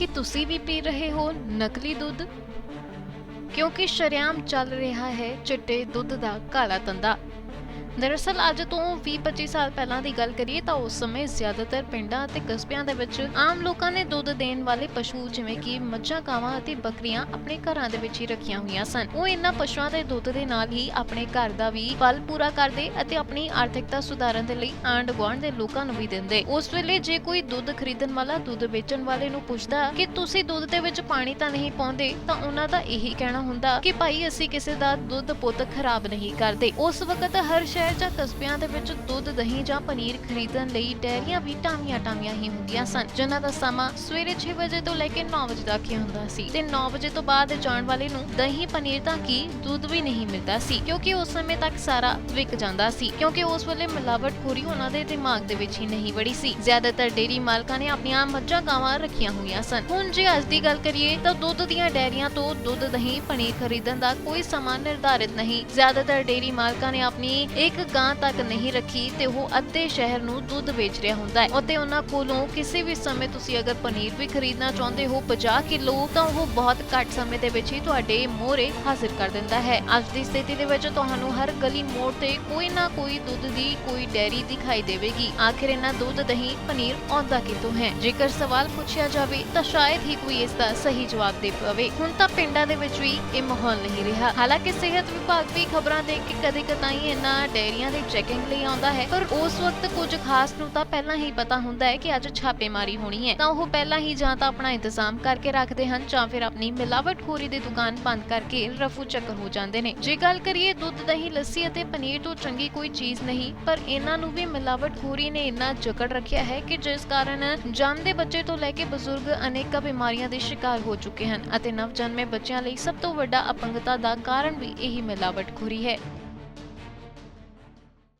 ਕਿ ਤੁਸੀਂ ਵੀ ਪੀ ਰਹੇ ਹੋ ਨਕਲੀ ਦੁੱਧ? ਕਿਉਂਕਿ ਸ਼ਰੇਆਮ ਚੱਲ ਰਿਹਾ ਹੈ ਚਿੱਟੇ ਦੁੱਧ ਦਾ ਕਾਲਾ ਧੰਦਾ। ਦਰਅਸਲ, ਅੱਜ ਤੋਂ 20-25 ਸਾਲ ਪਹਿਲਾਂ ਦੀ ਗੱਲ ਕਰੀਏ ਤਾਂ ਉਸ ਸਮੇਂ ਜ਼ਿਆਦਾਤਰ ਪਿੰਡਾਂ ਅਤੇ ਕਸਬਿਆਂ ਦੇ ਵਿੱਚ ਆਮ ਲੋਕਾਂ ਨੇ ਦੁੱਧ ਦੇਣ ਵਾਲੇ ਪਸ਼ੂ ਜਿਵੇਂ ਕਿ ਮੱਝਾਂ, ਕਾਵਾਂ ਅਤੇ ਬੱਕਰੀਆਂ ਆਪਣੇ ਘਰਾਂ ਦੇ ਵਿੱਚ ਹੀ ਰੱਖੀਆਂ ਹੋਈਆਂ ਸਨ। ਉਹ ਇਹਨਾਂ ਪਸ਼ੂਆਂ ਦੇ ਦੁੱਧ ਦੇ ਨਾਲ ਹੀ ਆਪਣੇ ਘਰ ਦਾ ਵੀ ਫਲ ਪੂਰਾ ਕਰਦੇ ਅਤੇ ਆਪਣੀ ਆਰਥਿਕਤਾ ਸੁਧਾਰਨ ਦੇ ਲਈ ਆਂਢ ਗੁਆਂਢ ਦੇ ਲੋਕਾਂ ਨੂੰ ਵੀ ਦਿੰਦੇ। ਉਸ ਵੇਲੇ ਜੇ ਕੋਈ ਦੁੱਧ ਖਰੀਦਣ ਵਾਲਾ ਦੁੱਧ ਵੇਚਣ ਵਾਲੇ ਨੂੰ ਪੁੱਛਦਾ ਕਿ ਤੁਸੀਂ ਦੁੱਧ ਦੇ ਵਿੱਚ ਪਾਣੀ ਤਾਂ ਨਹੀਂ ਪਾਉਂਦੇ? ਤਾਂ ਉਹਨਾਂ ਦਾ ਇਹੀ ਕਹਿਣਾ ਹੁੰਦਾ ਕਿ ਭਾਈ, ਅਸੀਂ ਕਿਸੇ ਦਾ ਦੁੱਧ ਪੁੱਤ ਖਰਾਬ ਨਹੀਂ ਕਰਦੇ। ਉਸ ਵਕਤ ਹਰ ਸ਼ਹਿਰ ਜਾਂ ਕਸਬਿਆਂ ਦੇ ਵਿੱਚ ਦੁੱਧ, ਦਹੀਂ ਜਾਂ ਪਨੀਰ ਖਰੀਦਣ ਲਈ ਡੈਰੀਆਂ ਵੀ ਟਾਵੀਆਂ ਟਾਵੀਆਂ ਹੀ ਹੁੰਦੀਆਂ ਸਨ, ਜਿਨ੍ਹਾਂ ਦਾ ਸਮਾਂ ਸਵੇਰੇ 6 ਵਜੇ ਤੋਂ ਲੈ ਕੇ 9 ਵਜੇ ਤੱਕ ਹੀ ਹੁੰਦਾ ਸੀ। ਤੇ 9 ਵਜੇ ਤੋਂ ਬਾਅਦ ਜਾਣ ਵਾਲੇ ਨੂੰ ਦਹੀਂ, ਪਨੀਰ ਤਾਂ ਕੀ ਦੁੱਧ ਵੀ ਨਹੀਂ ਮਿਲਦਾ ਸੀ, ਕਿਉਂਕਿ ਉਸ ਸਮੇਂ ਤੱਕ ਸਾਰਾ ਵਿਕ ਜਾਂਦਾ ਸੀ, ਕਿਉਂਕਿ ਉਸ ਵੇਲੇ ਮਿਲਾਵਟਖੋਰੀ ਉਹਨਾਂ ਦੇ ਦਿਮਾਗ ਦੇ ਵਿੱਚ ਹੀ ਨਹੀਂ ਵੜੀ ਸੀ। ਜ਼ਿਆਦਾਤਰ ਡੇਰੀ ਮਾਲਕਾਂ ਨੇ ਆਪਣੀਆਂ ਮੱਝਾਂ, ਗਾਵਾਂ ਰੱਖੀਆਂ ਹੋਈਆਂ ਸਨ। ਹੁਣ ਜੇ ਅੱਜ ਦੀ ਗੱਲ ਕਰੀਏ ਤਾਂ ਦੁੱਧ ਦੀਆਂ ਡੈਰੀਆਂ ਤੋਂ ਦੁੱਧ, ਦਹੀਂ, ਪਨੀਰ ਖਰੀਦਣ ਦਾ ਕੋਈ ਸਮਾਂ ਨਿਰਧਾਰਿਤ ਨਹੀਂ। ਜ਼ਿਆਦਾਤਰ ਡੇਰੀ ਮਾਲਕਾਂ ਨੇ ਆਪਣੀ ਇੱਕ ਗਾਂ ਤੱਕ ਨਹੀਂ ਰੱਖੀ ਤੇ ਉਹ ਅੱਧੇ ਸ਼ਹਿਰ ਨੂੰ ਦੁੱਧ ਵੇਚ ਰਿਹਾ ਹੁੰਦਾ ਹੈ। ਅਤੇ ਉਹਨਾਂ ਕੋਲੋਂ ਕਿਸੇ ਵੀ ਸਮੇਂ ਤੁਸੀਂ ਅਗਰ ਪਨੀਰ ਵੀ ਖਰੀਦਣਾ ਚਾਹੁੰਦੇ ਹੋ 50 ਕਿਲੋ, ਤਾਂ ਉਹ ਬਹੁਤ ਘੱਟ ਸਮੇਂ ਦੇ ਵਿੱਚ ਹੀ ਤੁਹਾਡੇ ਮੋਹਰੇ ਹਾਜ਼ਰ ਕਰ ਦਿੰਦਾ ਹੈ। ਅੱਜ ਦੀ ਸਥਿਤੀ ਦੇ ਵਿੱਚ ਤੁਹਾਨੂੰ ਹਰ ਗਲੀ ਮੋੜ ਤੇ ਕੋਈ ਨਾ ਕੋਈ ਦੁੱਧ ਦੀ ਕੋਈ ਡੈਰੀ ਦਿਖਾਈ ਦੇਵੇਗੀ। ਆਖਿਰ ਇਹਨਾਂ ਦੁੱਧ, ਦਹੀਂ, ਪਨੀਰ ਆਉਂਦਾ ਕਿਤੋਂ ਹੈ? ਜੇਕਰ ਸਵਾਲ ਪੁੱਛਿਆ ਜਾਵੇ, ਤਾਂ ਸ਼ਾਇਦ ਹੀ ਕੋਈ ਇਸ ਦਾ ਸਹੀ ਜਵਾਬ ਦੇ ਪਵੇ। ਹੁਣ ਤਾਂ ਪਿੰਡਾਂ ਦੇ ਵਿੱਚ ਵੀ ਇਹ ਮਾਹੌਲ ਨਹੀਂ ਰਿਹਾ। ਹਾਲਾਂਕਿ ਸਿਹਤ ਵਿਭਾਗ ਵੀ ਖਬਰਾਂ ਦੇ ਕੇ ਕਦੇ ਕਦਾਈ ਇਹਨਾਂ ਡੈਰੀਆਂ ਦੀ ਚੈਕਿੰਗ ਲਈ ਆਉਂਦਾ ਹੈ। ਪਰ ਉਸ ਵਕਤ ਕੁਝ ਖਾਸ ਨੂੰ ਤਾਂ ਪਹਿਲਾਂ ਹੀ ਪਤਾ ਹੁੰਦਾ ਹੈ ਕਿ ਅੱਜ ਛਾਪੇਮਾਰੀ ਹੋਣੀ ਹੈ। ਤਾਂ ਉਹ ਪਹਿਲਾਂ ਹੀ ਜਾਂ ਤਾਂ ਆਪਣਾ ਇੰਤਜ਼ਾਮ ਕਰਕੇ ਰੱਖਦੇ ਹਨ ਜਾਂ ਫਿਰ ਆਪਣੀ ਮਿਲਾਵਟਖੋਰੀ ਦੀ ਦੁਕਾਨ ਬੰਦ ਕਰਕੇ ਰਫੂ ਚੱਕਰ ਹੋ ਜਾਂਦੇ ਨੇ। ਜੇ ਗੱਲ ਕਰੀਏ ਦੁੱਧ, ਦਹੀਂ, ਲੱਸੀ ਅਤੇ ਪਨੀਰ ਤੋਂ ਚੰਗੀ ਕੋਈ ਚੀਜ਼ ਨਹੀਂ, ਪਰ ਇਹਨਾਂ ਨੂੰ ਵੀ ਮਿਲਾਵਟਖੋਰੀ ਨੇ ਇੰਨਾ ਜਕੜ ਰੱਖਿਆ ਹੈ ਕਿ ਜਿਸ ਕਾਰਨ ਜੰਮਦੇ ਬੱਚੇ ਤੋਂ ਲੈ ਕੇ ਬਜ਼ੁਰਗ ਅਨੇਕਾਂ ਬਿਮਾਰੀਆਂ ਦੇ ਸ਼ਿਕਾਰ ਹੋ ਚੁੱਕੇ ਹਨ ਅਤੇ ਨਵਜਨਮੇ ਬੱਚਿਆਂ ਲਈ ਸਭ ਤੋਂ ਵੱਡਾ ਅਪੰਗਤਾ ਦਾ ਕਾਰਨ ਵੀ ਇਹੀ ਮਿਲਾਵਟਖੋਰੀ ਹੈ।